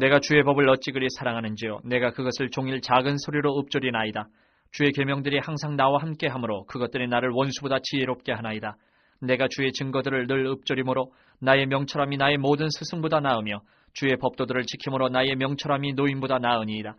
내가 주의 법을 어찌 그리 사랑하는지요? 내가 그것을 종일 작은 소리로 읊조리나이다. 주의 계명들이 항상 나와 함께 하므로 그것들이 나를 원수보다 지혜롭게 하나이다. 내가 주의 증거들을 늘 읊조리므로 나의 명철함이 나의 모든 스승보다 나으며 주의 법도들을 지킴으로 나의 명철함이 노인보다 나으니이다.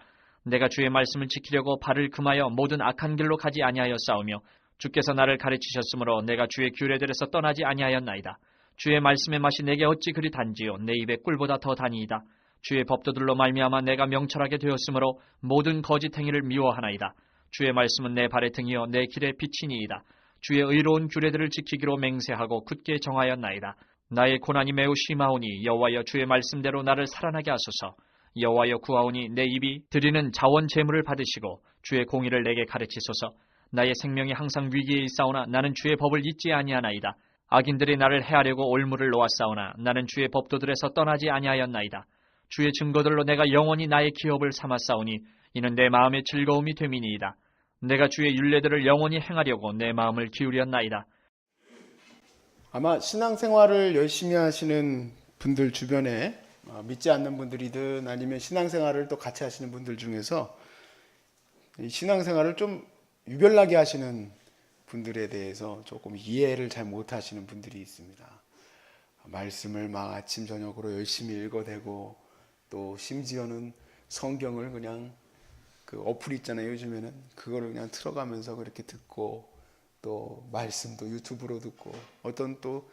내가 주의 말씀을 지키려고 발을 금하여 모든 악한 길로 가지 아니하여 싸우며 주께서 나를 가르치셨으므로 내가 주의 규례들에서 떠나지 아니하였나이다 주의 말씀의 맛이 내게 어찌 그리 단지요 내 입에 꿀보다 더 다니이다 주의 법도들로 말미암아 내가 명철하게 되었으므로 모든 거짓 행위를 미워하나이다. 주의 말씀은 내 발의 등이요 내 길의 빛이니이다. 주의 의로운 규례들을 지키기로 맹세하고 굳게 정하였나이다. 나의 고난이 매우 심하오니 여호와여 주의 말씀대로 나를 살아나게 하소서. 여호와여 구하오니 내 입이 드리는 자원 제물을 받으시고 주의 공의를 내게 가르치소서. 나의 생명이 항상 위기에 있사오나 나는 주의 법을 잊지 아니하나이다. 악인들이 나를 해하려고 올무를 놓았사오나 나는 주의 법도들에서 떠나지 아니하였나이다. 주의 증거들로 내가 영원히 나의 기업을 삼았사오니 이는 내 마음의 즐거움이 됨이니이다. 내가 주의 윤례들을 영원히 행하려고 내 마음을 기울였나이다. 아마 신앙생활을 열심히 하시는 분들 주변에 어, 믿지 않는 분들이든 아니면 신앙생활을 또 같이 하시는 분들 중에서 이 신앙생활을 좀 유별나게 하시는 분들에 대해서 조금 이해를 잘 못하시는 분들이 있습니다. 말씀을 막 아침 저녁으로 열심히 읽어대고 또 심지어는 성경을 그냥 그 어플 있잖아요 요즘에는. 그거를 그냥 틀어가면서 그렇게 듣고 또 말씀도 유튜브로 듣고 어떤 또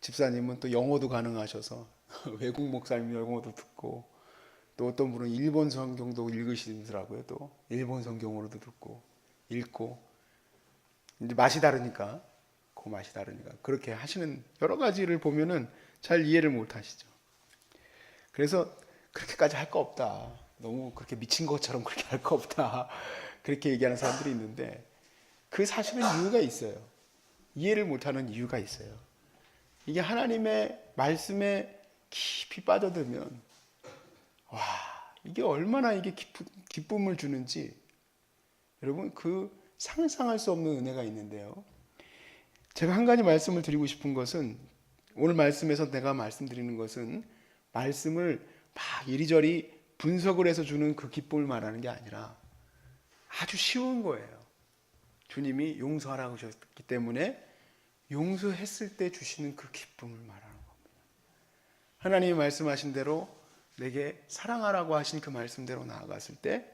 집사님은 또 영어도 가능하셔서 외국 목사님 영어도 듣고 또 어떤 분은 일본 성경도 읽으시더라고요 또. 일본 성경으로도 듣고 읽고 이제 맛이 다르니까 그 맛이 다르니까 그렇게 하시는 여러 가지를 보면은 잘 이해를 못 하시죠. 그래서 그렇게까지 할 거 없다. 너무 그렇게 미친 것처럼 그렇게 할 거 없다. 그렇게 얘기하는 사람들이 있는데 그 사실은 이유가 있어요. 이해를 못하는 이유가 있어요. 이게 하나님의 말씀에 깊이 빠져들면 와 이게 얼마나 이게 기쁨, 기쁨을 주는지 여러분 그 상상할 수 없는 은혜가 있는데요. 제가 한 가지 말씀을 드리고 싶은 것은 오늘 말씀에서 내가 말씀드리는 것은 말씀을 막 이리저리 분석을 해서 주는 그 기쁨을 말하는 게 아니라 아주 쉬운 거예요. 주님이 용서하라고 하셨기 때문에 용서했을 때 주시는 그 기쁨을 말하는 겁니다. 하나님이 말씀하신 대로 내게 사랑하라고 하신 그 말씀대로 나아갔을 때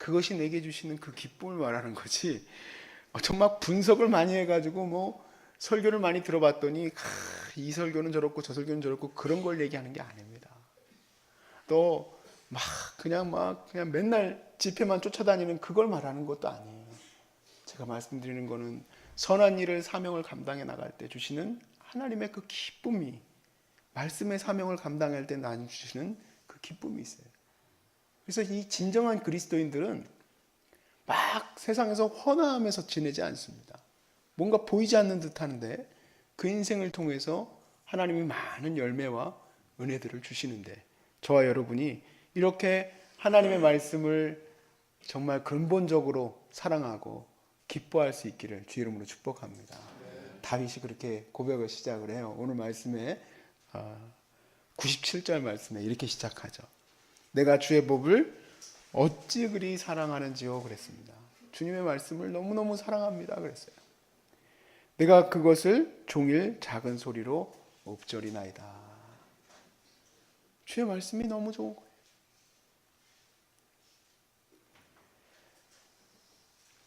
그것이 내게 주시는 그 기쁨을 말하는 거지. 어, 정말 분석을 많이 해가지고 뭐 설교를 많이 들어봤더니 아, 이 설교는 저렇고 저 설교는 저렇고 그런 걸 얘기하는 게 아닙니다. 또 막 그냥 막 그냥 맨날 집회만 쫓아다니는 그걸 말하는 것도 아니에요. 제가 말씀드리는 거는 선한 일을 사명을 감당해 나갈 때 주시는 하나님의 그 기쁨이 말씀의 사명을 감당할 때 나눠 주시는 그 기쁨이 있어요. 그래서 이 진정한 그리스도인들은 막 세상에서 헌화하면서 지내지 않습니다. 뭔가 보이지 않는 듯 하는데 그 인생을 통해서 하나님이 많은 열매와 은혜들을 주시는데 저와 여러분이 이렇게 하나님의 말씀을 정말 근본적으로 사랑하고 기뻐할 수 있기를 주 이름으로 축복합니다. 다윗이 그렇게 고백을 시작을 해요. 오늘 말씀에 97절 말씀에 이렇게 시작하죠. 내가 주의 법을 어찌 그리 사랑하는지요 그랬습니다. 주님의 말씀을 너무너무 사랑합니다 그랬어요. 내가 그것을 종일 작은 소리로 옵절이나이다. 주의 말씀이 너무 좋은 거예요.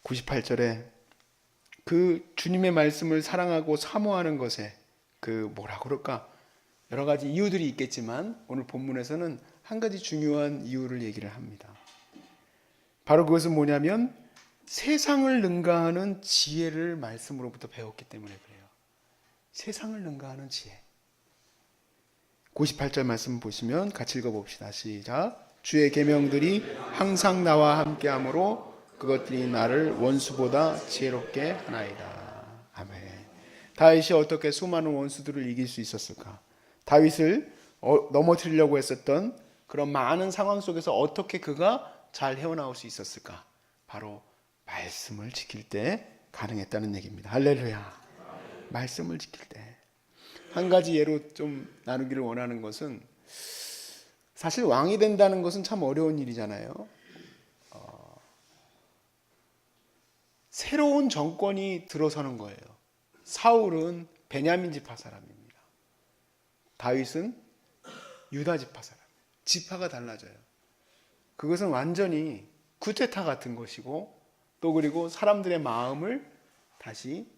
98절에 그 주님의 말씀을 사랑하고 사모하는 것에 그 뭐라 그럴까 여러 가지 이유들이 있겠지만 오늘 본문에서는 한 가지 중요한 이유를 얘기를 합니다. 바로 그것은 뭐냐면 세상을 능가하는 지혜를 말씀으로부터 배웠기 때문에 그래요. 세상을 능가하는 지혜. 98절 말씀 보시면 같이 읽어봅시다. 시작. 주의 계명들이 항상 나와 함께하므로 그것들이 나를 원수보다 지혜롭게 하나이다. 아멘. 다윗이 어떻게 수많은 원수들을 이길 수 있었을까? 다윗을 어, 넘어뜨리려고 했었던 그런 많은 상황 속에서 어떻게 그가 잘 헤어나올 수 있었을까? 바로 말씀을 지킬 때 가능했다는 얘기입니다. 할렐루야. 말씀을 지킬 때. 한 가지 예로 좀 나누기를 원하는 것은 사실 왕이 된다는 것은 참 어려운 일이잖아요. 어, 새로운 정권이 들어서는 거예요. 사울은 베냐민 지파 사람입니다. 다윗은 유다 지파 사람. 지파가 달라져요. 그것은 완전히 쿠데타 같은 것이고 또 그리고 사람들의 마음을 다시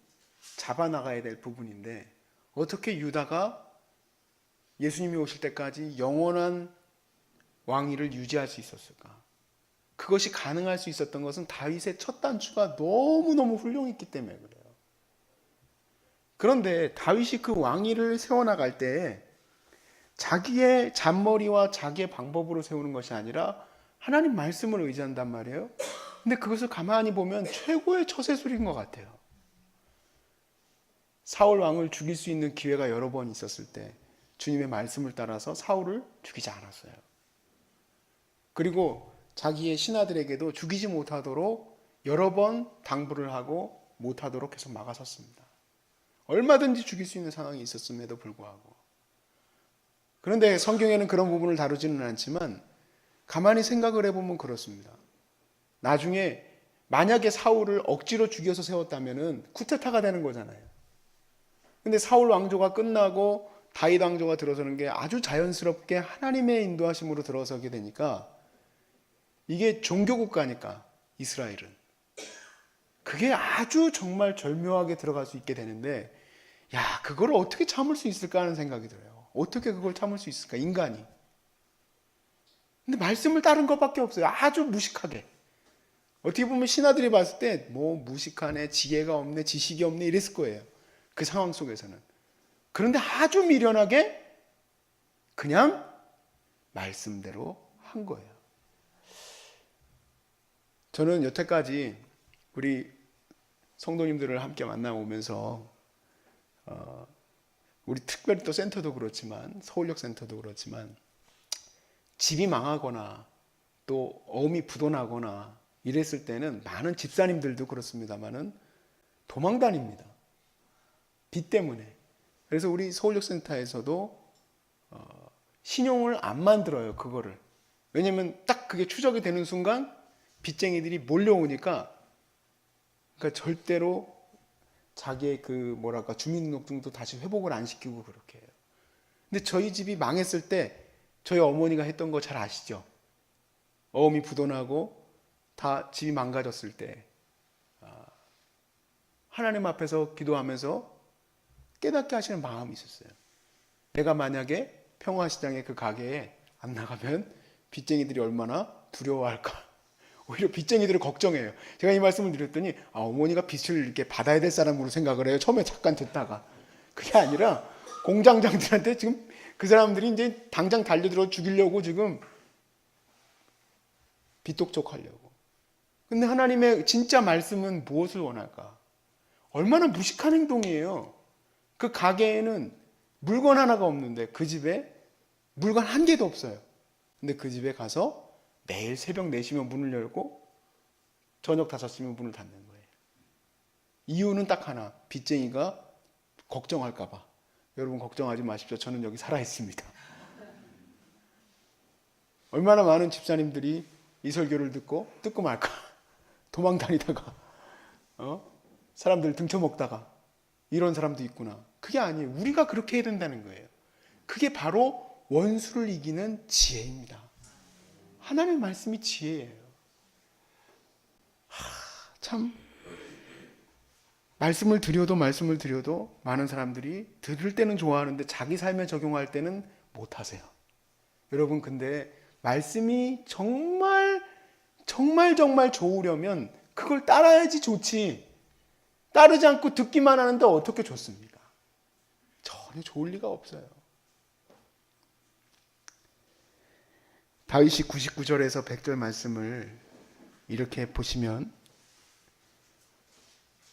잡아 나가야 될 부분인데 어떻게 유다가 예수님이 오실 때까지 영원한 왕위를 유지할 수 있었을까? 그것이 가능할 수 있었던 것은 다윗의 첫 단추가 너무너무 훌륭했기 때문에 그래요. 그런데 다윗이 그 왕위를 세워나갈 때 자기의 잔머리와 자기의 방법으로 세우는 것이 아니라 하나님 말씀을 의지한단 말이에요. 근데 그것을 가만히 보면 최고의 처세술인 것 같아요. 사울 왕을 죽일 수 있는 기회가 여러 번 있었을 때 주님의 말씀을 따라서 사울을 죽이지 않았어요. 그리고 자기의 신하들에게도 죽이지 못하도록 여러 번 당부를 하고 못하도록 해서 막아섰습니다. 얼마든지 죽일 수 있는 상황이 있었음에도 불구하고. 그런데 성경에는 그런 부분을 다루지는 않지만 가만히 생각을 해보면 그렇습니다. 나중에 만약에 사울을 억지로 죽여서 세웠다면은 쿠데타가 되는 거잖아요. 근데 사울 왕조가 끝나고 다윗 왕조가 들어서는 게 아주 자연스럽게 하나님의 인도하심으로 들어서게 되니까 이게 종교 국가니까 이스라엘은 그게 아주 정말 절묘하게 들어갈 수 있게 되는데 야 그걸 어떻게 참을 수 있을까 하는 생각이 들어요. 어떻게 그걸 참을 수 있을까 인간이. 근데 말씀을 따른 것밖에 없어요. 아주 무식하게. 어떻게 보면 신하들이 봤을 때 뭐 무식하네, 지혜가 없네, 지식이 없네 이랬을 거예요. 그 상황 속에서는. 그런데 아주 미련하게 그냥 말씀대로 한 거예요. 저는 여태까지 우리 성도님들을 함께 만나오면서 어, 우리 특별히 또 센터도 그렇지만 서울역 센터도 그렇지만 집이 망하거나 또 어음이 부도나거나 이랬을 때는 많은 집사님들도 그렇습니다만은 도망 다닙니다. 빚 때문에. 그래서 우리 서울역 센터에서도 어, 신용을 안 만들어요. 그거를. 왜냐면 딱 그게 추적이 되는 순간 빚쟁이들이 몰려오니까 그러니까 절대로 자기의 그 뭐랄까 주민등록증도 다시 회복을 안 시키고 그렇게 해요. 근데 저희 집이 망했을 때 저희 어머니가 했던 거 잘 아시죠? 어음이 부도나고 다 집이 망가졌을 때 아, 하나님 앞에서 기도하면서 깨닫게 하시는 마음이 있었어요. 내가 만약에 평화시장의 그 가게에 안 나가면 빚쟁이들이 얼마나 두려워할까. 오히려 빚쟁이들을 걱정해요. 제가 이 말씀을 드렸더니 아, 어머니가 빚을 이렇게 받아야 될 사람으로 생각을 해요. 처음에 잠깐 듣다가 그게 아니라 공장장들한테 지금 그 사람들이 이제 당장 달려들어 죽이려고 지금 빚독촉하려고. 근데 하나님의 진짜 말씀은 무엇을 원할까? 얼마나 무식한 행동이에요. 그 가게에는 물건 하나가 없는데 그 집에 물건 한 개도 없어요. 근데 그 집에 가서 매일 새벽 4시면 문을 열고 저녁 5시면 문을 닫는 거예요. 이유는 딱 하나. 빚쟁이가 걱정할까봐. 여러분 걱정하지 마십시오. 저는 여기 살아 있습니다. 얼마나 많은 집사님들이 이 설교를 듣고 듣고 말까 도망 다니다가 어? 사람들 등쳐먹다가 이런 사람도 있구나. 그게 아니에요. 우리가 그렇게 해야 된다는 거예요. 그게 바로 원수를 이기는 지혜입니다. 하나님의 말씀이 지혜예요. 하, 참 말씀을 드려도 말씀을 드려도 많은 사람들이 들을 때는 좋아하는데 자기 삶에 적용할 때는 못 하세요. 여러분 근데 말씀이 정말 정말 정말 좋으려면 그걸 따라야지 좋지. 따르지 않고 듣기만 하는데 어떻게 좋습니까? 전혀 좋을 리가 없어요. 다윗이 99절에서 100절 말씀을 이렇게 보시면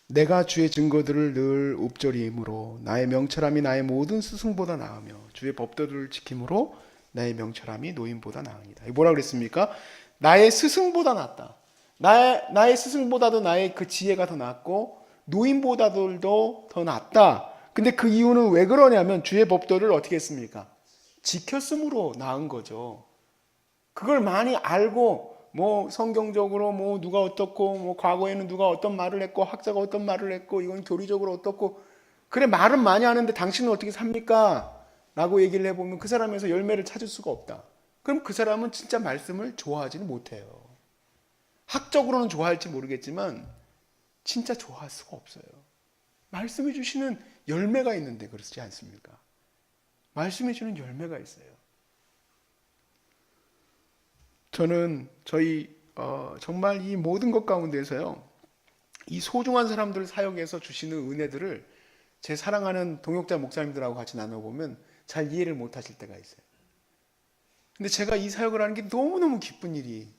내가 주의 증거들을 늘 읊조리므로 나의 명철함이 나의 모든 스승보다 나으며 주의 법도를 지킴으로 나의 명철함이 노인보다 나으니다. 뭐라 그랬습니까? 나의 스승보다 낫다. 나의, 나의 스승보다도 나의 그 지혜가 더 낫고 노인보다도 더 낫다. 근데 그 이유는 왜 그러냐면 주의 법도를 어떻게 했습니까? 지켰으므로 나은 거죠. 그걸 많이 알고 뭐 성경적으로 뭐 누가 어떻고 뭐 과거에는 누가 어떤 말을 했고 학자가 어떤 말을 했고 이건 교리적으로 어떻고 그래 말은 많이 하는데 당신은 어떻게 삽니까? 라고 얘기를 해보면 그 사람에서 열매를 찾을 수가 없다. 그럼 그 사람은 진짜 말씀을 좋아하지는 못해요. 학적으로는 좋아할지 모르겠지만 진짜 좋아할 수가 없어요. 말씀해 주시는 열매가 있는데 그렇지 않습니까? 말씀해 주는 열매가 있어요. 저는 저희 어, 정말 이 모든 것 가운데서요. 이 소중한 사람들 사역에서 주시는 은혜들을 제 사랑하는 동역자 목사님들하고 같이 나눠보면 잘 이해를 못 하실 때가 있어요. 근데 제가 이 사역을 하는 게 너무너무 기쁜 일이에요.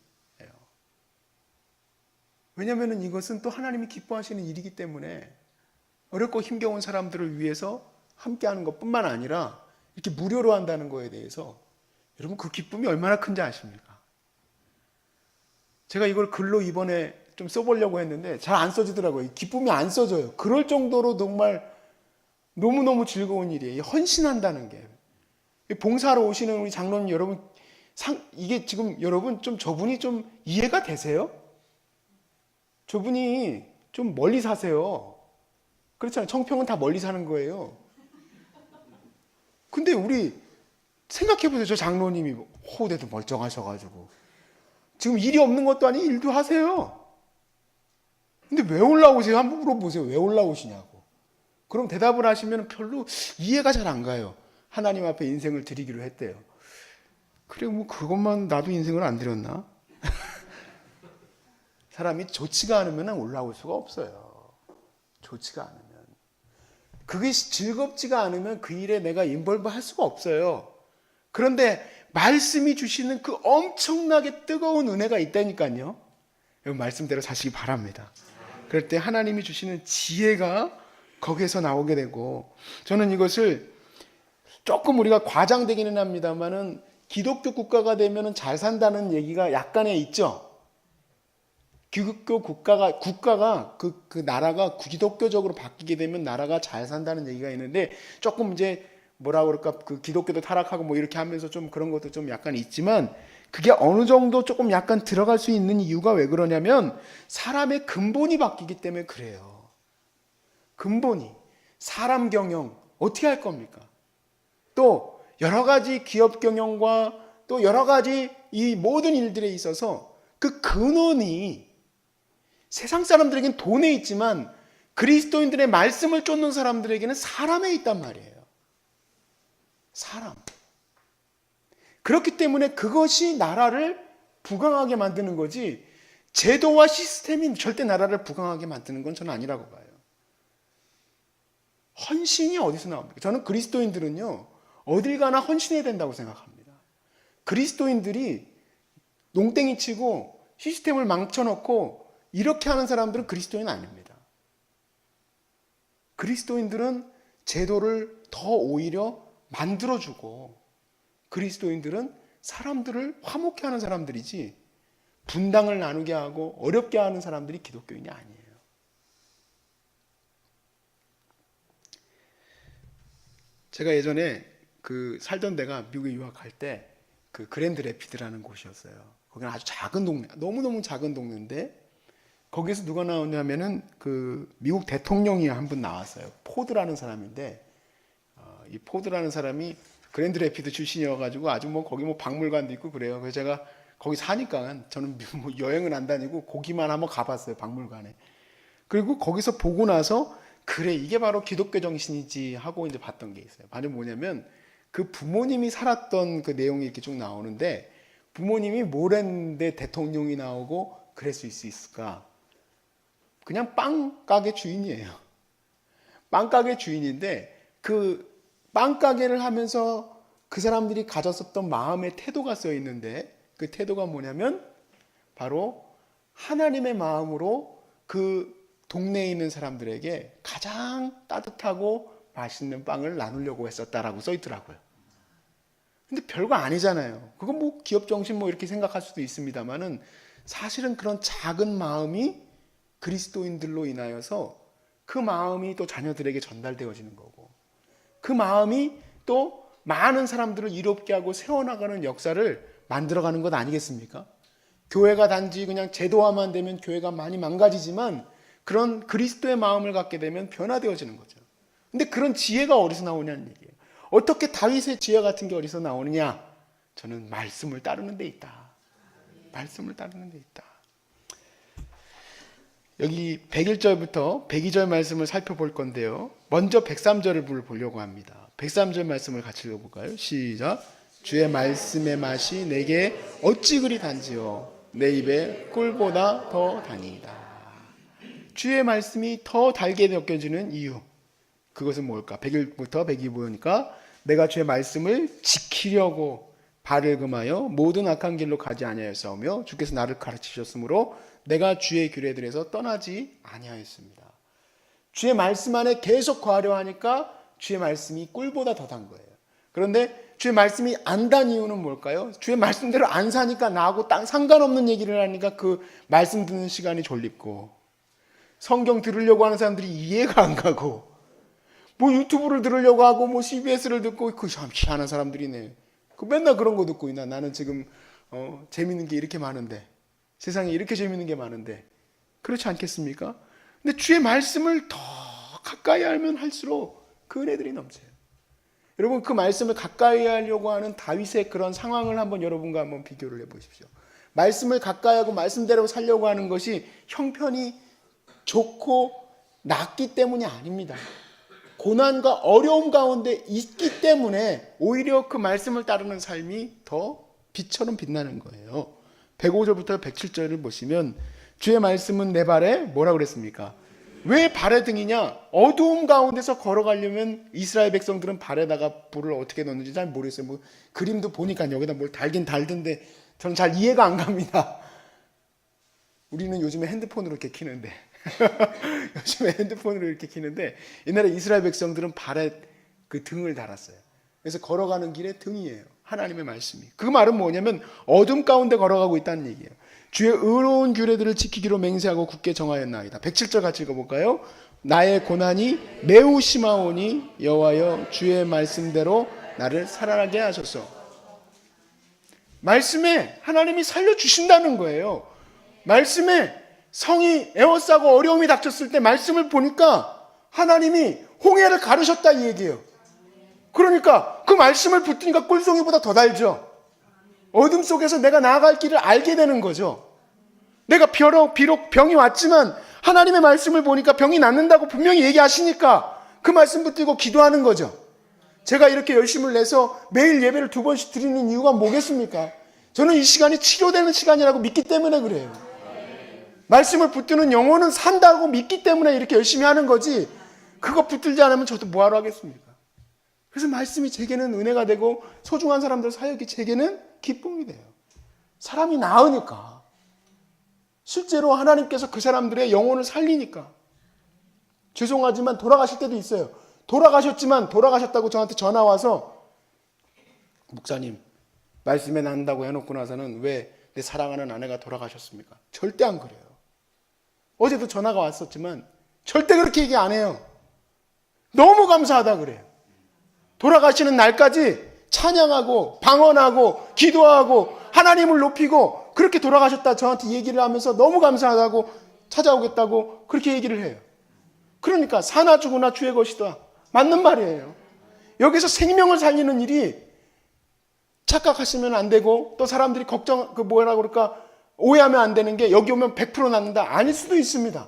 왜냐하면 이것은 또 하나님이 기뻐하시는 일이기 때문에 어렵고 힘겨운 사람들을 위해서 함께 하는 것 뿐만 아니라 이렇게 무료로 한다는 거에 대해서 여러분 그 기쁨이 얼마나 큰지 아십니까? 제가 이걸 글로 이번에 좀 써보려고 했는데 잘 안 써지더라고요. 기쁨이 안 써져요. 그럴 정도로 정말 너무너무 즐거운 일이에요. 헌신한다는 게. 봉사하러 오시는 우리 장로님 여러분, 상, 이게 지금 여러분 좀 저분이 좀 이해가 되세요? 저분이 좀 멀리 사세요. 그렇잖아요. 청평은 다 멀리 사는 거예요. 근데 우리 생각해보세요. 저 장로님이 호대도 멀쩡하셔가지고. 지금 일이 없는 것도 아니 일도 하세요. 근데 왜 올라오세요? 한번 물어보세요. 왜 올라오시냐고. 그럼 대답을 하시면 별로 이해가 잘 안 가요. 하나님 앞에 인생을 드리기로 했대요. 그래, 뭐 그것만 나도 인생을 안 드렸나? 사람이 좋지가 않으면 올라올 수가 없어요. 좋지가 않으면. 그게 즐겁지가 않으면 그 일에 내가 인벌브 할 수가 없어요. 그런데 말씀이 주시는 그 엄청나게 뜨거운 은혜가 있다니까요. 여러분 말씀대로 사시기 바랍니다. 그럴 때 하나님이 주시는 지혜가 거기에서 나오게 되고 저는 이것을 조금 우리가 과장되기는 합니다만은 기독교 국가가 되면은 잘 산다는 얘기가 약간의 있죠. 기독교 국가가 국가가 그, 그 나라가 기독교적으로 바뀌게 되면 나라가 잘 산다는 얘기가 있는데 조금 이제 뭐라 그럴까 그 기독교도 타락하고 뭐 이렇게 하면서 좀 그런 것도 좀 약간 있지만 그게 어느 정도 조금 약간 들어갈 수 있는 이유가 왜 그러냐면 사람의 근본이 바뀌기 때문에 그래요. 근본이 사람 경영 어떻게 할 겁니까? 또 여러 가지 기업 경영과 또 여러 가지 이 모든 일들에 있어서 그 근원이 세상 사람들에게는 돈에 있지만 그리스도인들의 말씀을 쫓는 사람들에게는 사람에 있단 말이에요. 사람. 그렇기 때문에 그것이 나라를 부강하게 만드는 거지 제도와 시스템이 절대 나라를 부강하게 만드는 건 저는 아니라고 봐요. 헌신이 어디서 나옵니까? 저는 그리스도인들은요, 어딜 가나 헌신해야 된다고 생각합니다. 그리스도인들이 농땡이 치고 시스템을 망쳐놓고 이렇게 하는 사람들은 그리스도인 아닙니다. 그리스도인들은 제도를 더 오히려 만들어주고 그리스도인들은 사람들을 화목해 하는 사람들이지 분당을 나누게 하고 어렵게 하는 사람들이 기독교인이 아니에요. 제가 예전에 그 살던 데가 미국에 유학할 때 그 그랜드 레피드라는 곳이었어요. 거기는 아주 작은 동네, 너무너무 작은 동네인데 거기서 누가 나오냐면은 그 미국 대통령이 한 분 나왔어요. 포드라는 사람인데 어, 이 포드라는 사람이 그랜드 레피드 출신이어가지고 아주 뭐 거기 뭐 박물관도 있고 그래요. 그래서 제가 거기 사니까 저는 뭐 여행은 안 다니고 거기만 한번 가봤어요 박물관에. 그리고 거기서 보고 나서 그래 이게 바로 기독교 정신이지 하고 이제 봤던 게 있어요. 바로 뭐냐면 그 부모님이 살았던 그 내용이 이렇게 쭉 나오는데 부모님이 뭘 했는데 대통령이 나오고 그랬을 수 있을까? 그냥 빵 가게 주인이에요. 빵 가게 주인인데 그 빵 가게를 하면서 그 사람들이 가졌었던 마음의 태도가 써 있는데 그 태도가 뭐냐면 바로 하나님의 마음으로 그 동네에 있는 사람들에게 가장 따뜻하고 맛있는 빵을 나누려고 했었다라고 써 있더라고요. 근데 별거 아니잖아요. 그건 뭐 기업 정신 뭐 이렇게 생각할 수도 있습니다만은 사실은 그런 작은 마음이 그리스도인들로 인하여서 그 마음이 또 자녀들에게 전달되어지는 거고 그 마음이 또 많은 사람들을 이롭게 하고 세워나가는 역사를 만들어가는 것 아니겠습니까? 교회가 단지 그냥 제도화만 되면 교회가 많이 망가지지만 그런 그리스도의 마음을 갖게 되면 변화되어지는 거죠. 근데 그런 지혜가 어디서 나오냐는 얘기예요. 어떻게 다윗의 지혜 같은 게 어디서 나오느냐? 저는 말씀을 따르는 데 있다. 말씀을 따르는 데 있다. 여기 101절부터 102절 말씀을 살펴볼 건데요. 먼저 103절을 보려고 합니다. 103절 말씀을 같이 읽어볼까요? 시작. 주의 말씀의 맛이 내게 어찌 그리 단지요. 내 입에 꿀보다 더 다니이다. 주의 말씀이 더 달게 느껴지는 이유. 그것은 뭘까? 101부터 102 보니까 내가 주의 말씀을 지키려고 발을 금하여 모든 악한 길로 가지 아니하였사오며 주께서 나를 가르치셨으므로 내가 주의 규례들에서 떠나지 아니하였습니다. 주의 말씀 안에 계속 거하려 하니까 주의 말씀이 꿀보다 더 단 거예요. 그런데 주의 말씀이 안 단 이유는 뭘까요? 주의 말씀대로 안 사니까 나하고 땅 상관없는 얘기를 하니까 그 말씀 듣는 시간이 졸립고 성경 들으려고 하는 사람들이 이해가 안 가고 뭐 유튜브를 들으려고 하고 뭐 CBS를 듣고 그참 희한한 사람들이네. 그 맨날 그런 거 듣고 있나 나는 지금 어, 재밌는 게 이렇게 많은데 세상에 이렇게 재밌는 게 많은데 그렇지 않겠습니까? 근데 주의 말씀을 더 가까이 알면 할수록 그 은혜들이 넘쳐요. 여러분 그 말씀을 가까이 하려고 하는 다윗의 그런 상황을 한번 여러분과 한번 비교를 해 보십시오. 말씀을 가까이 하고 말씀대로 살려고 하는 것이 형편이 좋고 낫기 때문이 아닙니다. 고난과 어려움 가운데 있기 때문에 오히려 그 말씀을 따르는 삶이 더 빛처럼 빛나는 거예요. 105절부터 107절을 보시면 주의 말씀은 내 발에 뭐라 그랬습니까? 왜 발의 등이냐? 어두움 가운데서 걸어가려면 이스라엘 백성들은 발에다가 불을 어떻게 넣는지 잘 모르겠어요. 뭐 그림도 보니까 여기다 뭘 달긴 달던데 저는 잘 이해가 안 갑니다. 우리는 요즘에 핸드폰으로 이렇게 키는데 요즘에 핸드폰으로 이렇게 키는데 옛날에 이스라엘 백성들은 발에 그 등을 달았어요. 그래서 걸어가는 길에 등이에요. 하나님의 말씀이. 그 말은 뭐냐면 어둠 가운데 걸어가고 있다는 얘기예요. 주의 의로운 규례들을 지키기로 맹세하고 굳게 정하였나이다. 107절 같이 읽어볼까요? 나의 고난이 매우 심하오니 여호와여 주의 말씀대로 나를 살아나게 하소서. 말씀에 하나님이 살려주신다는 거예요. 말씀에 성이 에워싸고 어려움이 닥쳤을 때 말씀을 보니까 하나님이 홍해를 가르셨다 이 얘기예요. 그러니까 그 말씀을 붙으니까 꿀송이보다 더 달죠. 어둠 속에서 내가 나아갈 길을 알게 되는 거죠. 내가 비록, 비록 병이 왔지만 하나님의 말씀을 보니까 병이 낫는다고 분명히 얘기하시니까 그 말씀 붙들고 기도하는 거죠. 제가 이렇게 열심을 내서 매일 예배를 두 번씩 드리는 이유가 뭐겠습니까? 저는 이 시간이 치료되는 시간이라고 믿기 때문에 그래요. 말씀을 붙드는 영혼은 산다고 믿기 때문에 이렇게 열심히 하는 거지. 그거 붙들지 않으면 저도 뭐하러 하겠습니까? 그래서 말씀이 제게는 은혜가 되고 소중한 사람들 사역이 제게는 기쁨이 돼요. 사람이 나으니까. 실제로 하나님께서 그 사람들의 영혼을 살리니까. 죄송하지만 돌아가실 때도 있어요. 돌아가셨지만 돌아가셨다고 저한테 전화 와서 목사님 말씀에 난다고 해놓고 나서는 왜 내 사랑하는 아내가 돌아가셨습니까? 절대 안 그래요. 어제도 전화가 왔었지만 절대 그렇게 얘기 안 해요. 너무 감사하다 그래요. 돌아가시는 날까지 찬양하고 방언하고 기도하고 하나님을 높이고 그렇게 돌아가셨다 저한테 얘기를 하면서 너무 감사하다고 찾아오겠다고 그렇게 얘기를 해요. 그러니까 사나 죽으나 주의 것이다. 맞는 말이에요. 여기서 생명을 살리는 일이 착각하시면 안 되고 또 사람들이 걱정 그 뭐라 그럴까 오해하면 안 되는 게 여기 오면 100% 낫는다 아닐 수도 있습니다.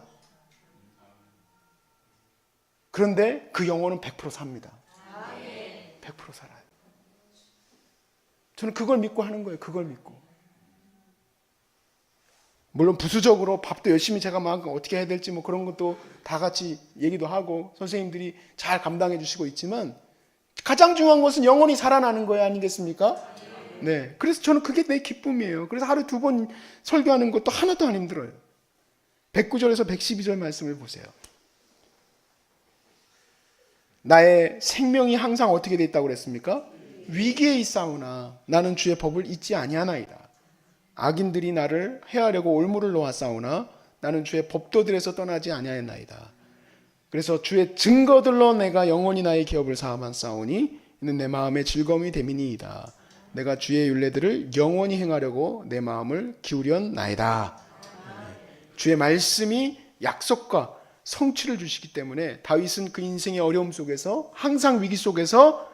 그런데 그 영혼은 100% 삽니다. 100% 살아요. 저는 그걸 믿고 하는 거예요. 그걸 믿고. 물론 부수적으로 밥도 열심히 제가 막 어떻게 해야 될지 뭐 그런 것도 다 같이 얘기도 하고 선생님들이 잘 감당해 주시고 있지만 가장 중요한 것은 영혼이 살아나는 거야 아니겠습니까? 네. 그래서 저는 그게 내 기쁨이에요. 그래서 하루 두 번 설교하는 것도 하나도 안 힘들어요. 109절에서 112절 말씀을 보세요. 나의 생명이 항상 어떻게 돼 있다고 그랬습니까? 위기에 있사오나 나는 주의 법을 잊지 아니하나이다. 악인들이 나를 해하려고 올무를 놓았사오나 나는 주의 법도들에서 떠나지 아니하였나이다. 그래서 주의 증거들로 내가 영원히 나의 기업을 사함한 싸우니 이는 내 마음의 즐거움이 됨이니이다. 내가 주의 윤례들을 영원히 행하려고 내 마음을 기울였나이다. 주의 말씀이 약속과 성취를 주시기 때문에 다윗은 그 인생의 어려움 속에서 항상 위기 속에서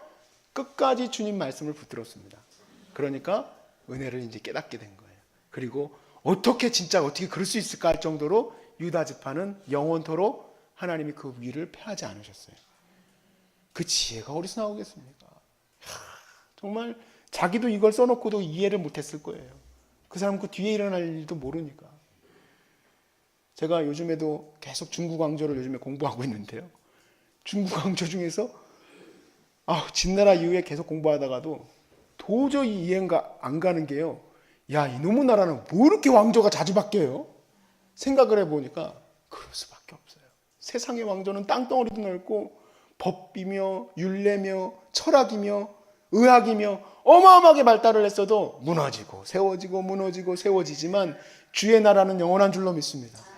끝까지 주님 말씀을 붙들었습니다. 그러니까 은혜를 이제 깨닫게 된 거예요. 그리고 어떻게 진짜 어떻게 그럴 수 있을까 할 정도로 유다 지파는 영원토록 하나님이 그 위를 패하지 않으셨어요. 그 지혜가 어디서 나오겠습니까? 하, 정말 자기도 이걸 써놓고도 이해를 못했을 거예요. 그 사람 그 뒤에 일어날 일도 모르니까. 제가 요즘에도 계속 중국 왕조를 요즘에 공부하고 있는데요. 중국 왕조 중에서 아, 진나라 이후에 계속 공부하다가도 도저히 이해가 안 가는 게요. 야, 이놈의 나라는 뭐 이렇게 왕조가 자주 바뀌어요? 생각을 해보니까 그럴 수밖에 없어요. 세상의 왕조는 땅덩어리도 넓고 법이며 율례며 철학이며 의학이며 어마어마하게 발달을 했어도 무너지고 세워지고 무너지고 세워지지만 주의 나라는 영원한 줄로 믿습니다.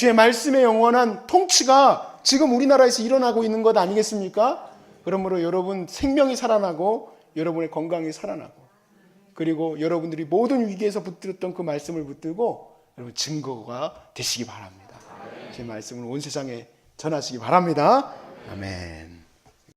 주의 말씀의 영원한 통치가 지금 우리나라에서 일어나고 있는 것 아니겠습니까? 그러므로 여러분 생명이 살아나고 여러분의 건강이 살아나고 그리고 여러분들이 모든 위기에서 붙들었던 그 말씀을 붙들고 여러분 증거가 되시기 바랍니다. 제 말씀을 온 세상에 전하시기 바랍니다. 아멘.